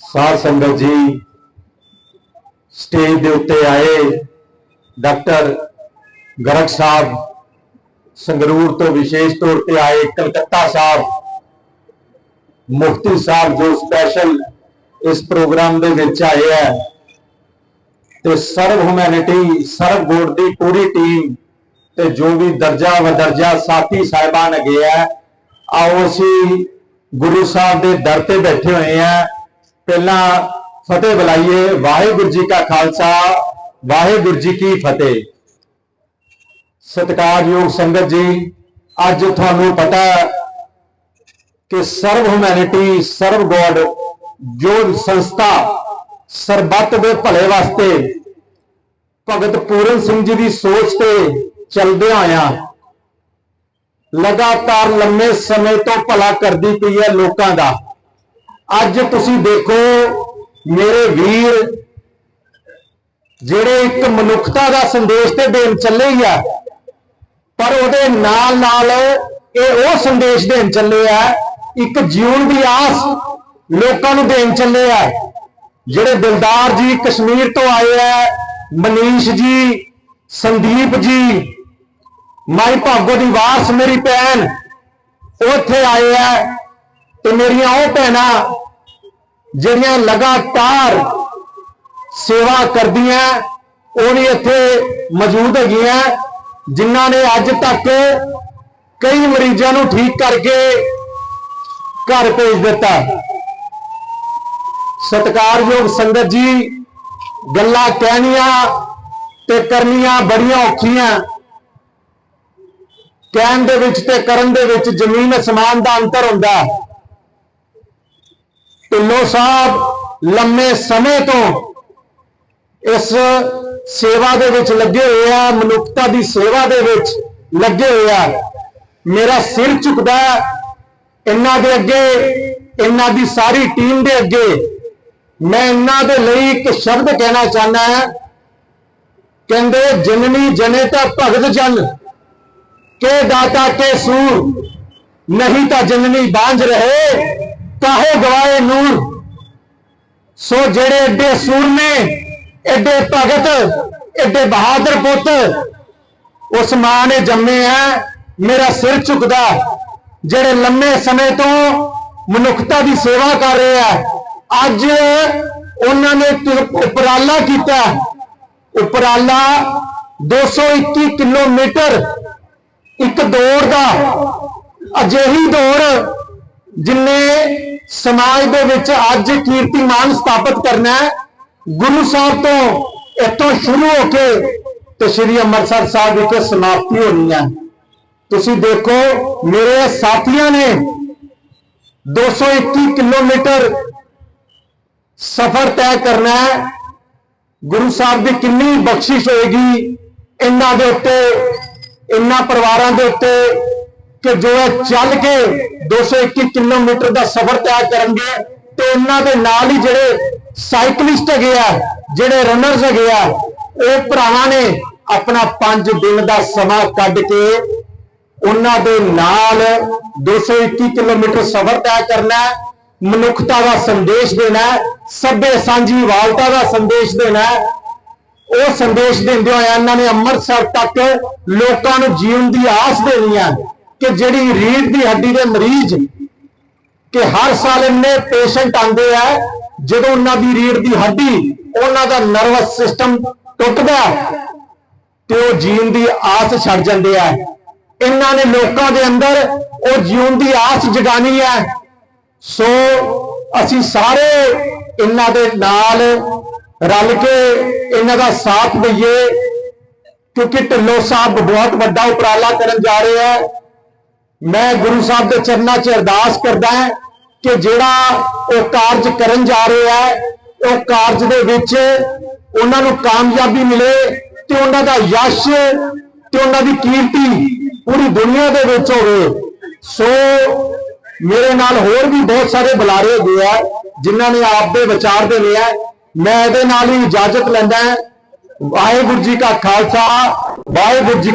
ਸਾਧ ਸੰਗਤ ਜੀ ਸਟੇਜ ਦੇ ਉੱਤੇ ਆਏ ਡਾਕਟਰ ਗਰਗ ਸਾਹਿਬ, ਸੰਗਰੂਰ ਤੋਂ ਵਿਸ਼ੇਸ਼ ਤੌਰ ਤੇ ਆਏ ਕਲਕੱਤਾ ਸਾਹਿਬ। ਮੁਫਤੀ ਸਾਹਿਬ ਜੋ ਸਪੈਸ਼ਲ ਇਸ ਪ੍ਰੋਗਰਾਮ ਦੇ ਵਿੱਚ ਆਏ ਹੈ। ਤੇ ਸਰਵ ਹਿਊਮੈਨਿਟੀ ਸਰਵ ਬੋਰਡ ਦੀ ਪੂਰੀ ਟੀਮ ਤੇ ਜੋ ਵੀ ਦਰਜਾ ਵਦਰਜਾ ਸਾਥੀ ਸਾਹਿਬਾਨ ਹੈਗੇ ਆ, ਆਓ ਅਸੀਂ ਗੁਰੂ ਸਾਹਿਬ ਦੇ ਦਰ ਤੇ ਬੈਠੇ ਹੋਏ ਆ। ਪਹਿਲਾਂ ਫਤਿਹ ਬੁਲਾਈਏ, ਵਾਹਿਗੁਰੂ ਜੀ ਕਾ ਖਾਲਸਾ, ਵਾਹਿਗੁਰੂ ਜੀ ਕੀ ਫਤਿਹ। ਸਤਿਕਾਰਯੋਗ ਸੰਗਤ ਜੀ, ਅੱਜ ਤੁਹਾਨੂੰ ਪਤਾ ਕਿ ਸਰਵ ਹਿਊਮੈਨਿਟੀ ਸਰਵ ਗੋਡ ਜੋ ਸੰਸਥਾ ਸਰਬੱਤ ਦੇ ਭਲੇ ਵਾਸਤੇ ਭਗਤ ਪੂਰਨ ਸਿੰਘ ਜੀ ਦੀ ਸੋਚ ਤੇ ਚੱਲਦੇ ਆਇਆ, ਲਗਾਤਾਰ ਲੰਮੇ ਸਮੇਂ ਤੋਂ ਭਲਾ ਕਰਦੀ ਪਈ ਹੈ ਲੋਕਾਂ ਦਾ। ਅੱਜ ਤੁਸੀਂ ਦੇਖੋ ਮੇਰੇ ਵੀਰ ਜਿਹੜੇ ਇੱਕ ਮਨੁੱਖਤਾ ਦਾ ਸੰਦੇਸ਼ ਤੇ ਦੇਣ ਚੱਲੇ ਹੀ ਆ, ਪਰ ਉਹਦੇ ਨਾਲ ਨਾਲ ਇਹ ਉਹ ਸੰਦੇਸ਼ ਦੇਣ ਚੱਲੇ ਆ, ਇੱਕ ਜੀਵਨ ਦੀ ਆਸ ਲੋਕਾਂ ਨੂੰ ਦੇਣ ਚੱਲੇ ਆ। ਜਿਹੜੇ ਦਿਲਦਾਰ ਜੀ ਕਸ਼ਮੀਰ ਤੋਂ ਆਏ ਆ, ਮਨੀਸ਼ ਜੀ, ਸੰਦੀਪ ਜੀ, ਮਾਈ ਭਾਗੋ ਦੀ ਵਾਰਸ ਮੇਰੀ ਭੈਣ, ਉਹ ਇੱਥੇ ਆਏ ਆ ਤੇ ਮੇਰੀਆਂ ਉਹ ਭੈਣਾਂ ਜਿਹੜੀਆਂ ਲਗਾਤਾਰ ਸੇਵਾ ਕਰਦੀਆਂ, ਉਹ ਵੀ ਇੱਥੇ ਮੌਜੂਦ ਹੈਗੀਆਂ, ਜਿਨ੍ਹਾਂ ਨੇ ਅੱਜ ਤੱਕ ਕਈ ਮਰੀਜ਼ਾਂ ਨੂੰ ਠੀਕ ਕਰਕੇ ਘਰ ਭੇਜ ਦਿੱਤਾ ਸਤਿਕਾਰਯੋਗ ਸੰਗਤ ਜੀ, ਗੱਲਾਂ ਕਹਿਣੀਆਂ ਤੇ ਕਰਨੀਆਂ ਬੜੀਆਂ ਔਖੀਆਂ ਕਹਿਣ ਦੇ ਵਿੱਚ ਤੇ ਕਰਨ ਦੇ ਵਿੱਚ ਜ਼ਮੀਨ ਅਸਮਾਨ ਦਾ ਅੰਤਰ ਹੁੰਦਾ ਹੈ। ਢਿੱਲੋਂ ਸਾਹਿਬ, ਲੰਮੇ ਸਮੇਂ ਤੋਂ ਇਸ ਸੇਵਾ ਦੇ ਵਿੱਚ ਲੱਗੇ ਹੋਏ ਆ, ਮਨੁੱਖਤਾ ਦੀ ਸੇਵਾ ਦੇ ਵਿੱਚ ਲੱਗੇ ਹੋਏ ਆ। ਮੇਰਾ ਸਿਰ ਝੁਕਦਾ ਇਹਨਾਂ ਦੇ ਅੱਗੇ, ਇਹਨਾਂ ਦੀ ਸਾਰੀ ਟੀਮ ਦੇ ਅੱਗੇ। ਮੈਂ ਇਹਨਾਂ ਦੇ ਲਈ ਇੱਕ ਸ਼ਬਦ ਕਹਿਣਾ ਚਾਹੁੰਦਾ ਹਾਂ, ਕਹਿੰਦੇ ਜਨਨੀ ਜਨੇ ਤਾਂ ਭਗਤ ਜਨ, ਕੇ ਦਾਤਾ ਕੇ ਸੂਰ, ਨਹੀਂ ਤਾਂ ਜਨਨੀ ਬਾਂਝ ਰਹੇ ਕਾਹੇ ਗਵਾਏ ਨੂਰ? ਸੋ ਜਿਹੜੇ ਏਡੇ ਸੂਰ ਨੇ ਭਗਤ, ਏਡੇ ਬਹਾਦਰ ਪੁੱਤ, ਉਸ ਮਾਂ ਨੇ ਜੰਮੇ ਆ, ਮੇਰਾ ਸਿਰ ਝੁਕਦਾ ਜਿਹੜੇ ਲੰਮੇ ਸਮੇਂ ਤੋਂ ਮਨੁੱਖਤਾ ਦੀ ਸੇਵਾ ਕਰ ਰਹੇ ਆ, ਅੱਜ ਉਹਨਾਂ ਨੇ ਉਪਰਾਲਾ ਕੀਤਾ ਉਪਰਾਲਾ 221 ਕਿਲੋਮੀਟਰ ਇੱਕ ਦੌੜ ਦਾ, ਅਜਿਹੀ ਦੌੜ ਜਿੰਨੇ ਸਮਾਜ ਦੇ ਵਿੱਚ ਅੱਜ ਕੀਰਤੀਮਾਨ ਸਥਾਪਿਤ ਕਰਨਾ ਹੈ। ਗੁਰੂ ਸਾਹਿਬ ਤੋਂ ਇੱਥੋਂ ਸ਼ੁਰੂ ਹੋ ਕੇ ਤੇ ਸ੍ਰੀ ਅੰਮ੍ਰਿਤਸਰ ਸਾਹਿਬ ਵਿਖੇ ਸਮਾਪਤੀ ਹੋਣੀ ਹੈ। ਤੁਸੀਂ ਦੇਖੋ, ਮੇਰੇ ਸਾਥੀਆਂ ਨੇ 221 ਕਿਲੋਮੀਟਰ ਸਫ਼ਰ ਤੈਅ ਕਰਨਾ ਹੈ। ਗੁਰੂ ਸਾਹਿਬ ਦੀ ਕਿੰਨੀ ਬਖਸ਼ਿਸ਼ ਹੋਏਗੀ। ਇਹਨਾਂ ਦੇ ਉੱਤੇ, ਇਹਨਾਂ ਪਰਿਵਾਰਾਂ ਦੇ ਉੱਤੇ ਕਿ ਜੋ ਹੈ ਚੱਲ ਕੇ 221 ਕਿਲੋਮੀਟਰ ਦਾ ਸਫ਼ਰ ਤੈਅ ਕਰਨਗੇ ਤੇ ਉਹਨਾਂ ਦੇ ਨਾਲ ਹੀ ਜਿਹੜੇ ਸਾਈਕਲਿਸਟ ਹੈਗੇ ਆ ਜਿਹੜੇ ਰਨਰਸ ਹੈਗੇ ਆ ਉਹ ਭਰਾਵਾਂ ਨੇ ਆਪਣਾ 5 ਦਿਨ ਦਾ ਸਮਾਂ ਕੱਢ ਕੇ ਉਹਨਾਂ ਦੇ ਨਾਲ 221 ਕਿਲੋਮੀਟਰ ਸਫ਼ਰ ਤੈਅ ਕਰਨਾ ਮਨੁੱਖਤਾ ਦਾ ਸੰਦੇਸ਼ ਦੇਣਾ ਹੈ, ਸਭੇ ਸਾਂਝੀ ਵਾਲਤਾ ਦਾ ਸੰਦੇਸ਼ ਦੇਣਾ ਉਹ ਸੰਦੇਸ਼ ਦਿੰਦੇ ਹੋਏ ਇਹਨਾਂ ਨੇ ਅੰਮ੍ਰਿਤਸਰ ਤੱਕ ਲੋਕਾਂ ਨੂੰ ਜੀਵਨ ਦੀ ਆਸ ਦੇਣੀ ਹੈ। ਕਿ ਜਿਹੜੀ ਰੀੜ ਦੀ ਹੱਡੀ ਦੇ ਮਰੀਜ਼ ਕਿ ਹਰ ਸਾਲ ਇੰਨੇ ਪੇਸ਼ੈਂਟ ਆਉਂਦੇ ਆ ਜਦੋਂ ਉਹਨਾਂ ਦੀ ਰੀੜ ਦੀ ਹੱਡੀ ਉਹਨਾਂ ਦਾ ਨਰਵਸ ਸਿਸਟਮ ਟੁੱਟਦਾ ਹੈ, ਤੇ ਉਹ ਜੀਣ ਦੀ ਆਸ ਛੱਡ ਜਾਂਦੇ ਆ। ਇਹਨਾਂ ਨੇ ਲੋਕਾਂ ਦੇ ਅੰਦਰ ਉਹ ਜੀਉਣ ਦੀ ਆਸ ਜਗਾਣੀ ਹੈ। ਸੋ ਅਸੀਂ ਸਾਰੇ ਇਹਨਾਂ ਦੇ ਨਾਲ ਰਲ ਕੇ ਇਹਨਾਂ ਦਾ ਸਾਥ ਦਈਏ ਕਿਉਂਕਿ ਢਿੱਲੋਂ ਸਾਹਿਬ ਬਹੁਤ ਵੱਡਾ ਉਪਰਾਲਾ ਕਰਨ ਜਾ ਰਹੇ ਹੈ ਮੈਂ ਗੁਰੂ ਸਾਹਿਬ ਦੇ ਚਰਨਾਂ 'ਚ ਅਰਦਾਸ ਕਰਦਾ ਹਾਂ ਕਿ ਜਿਹੜਾ ਉਹ ਕਾਰਜ ਕਰਨ ਜਾ ਰਿਹਾ ਹੈ, ਉਹ ਕਾਰਜ ਦੇ ਵਿੱਚ ਉਹਨਾਂ ਨੂੰ ਕਾਮਯਾਬੀ ਮਿਲੇ ਤੇ ਉਹਨਾਂ ਦਾ ਯਸ਼ ਤੇ ਉਹਨਾਂ ਦੀ ਕੀਰਤੀ ਪੂਰੀ ਦੁਨੀਆ ਦੇ ਵਿੱਚ ਹੋਵੇ। ਸੋ ਮੇਰੇ ਨਾਲ ਹੋਰ ਵੀ ਬਹੁਤ ਸਾਰੇ ਬੁਲਾਰੇ ਗਏ ਆ, ਜਿਨ੍ਹਾਂ ਨੇ ਆਪਦੇ ਵਿਚਾਰ ਦੇਣੇ ਆ। ਮੈਂ ਇਹਦੇ ਨਾਲ ਹੀ ਇਜਾਜ਼ਤ ਲੈਂਦਾ ਹਾਂ। ਵਾਹਿਗੁਰੂ ਜੀ ਕਾ ਖਾਲਸਾ, ਵਾਹਿਗੁਰੂ ਜੀ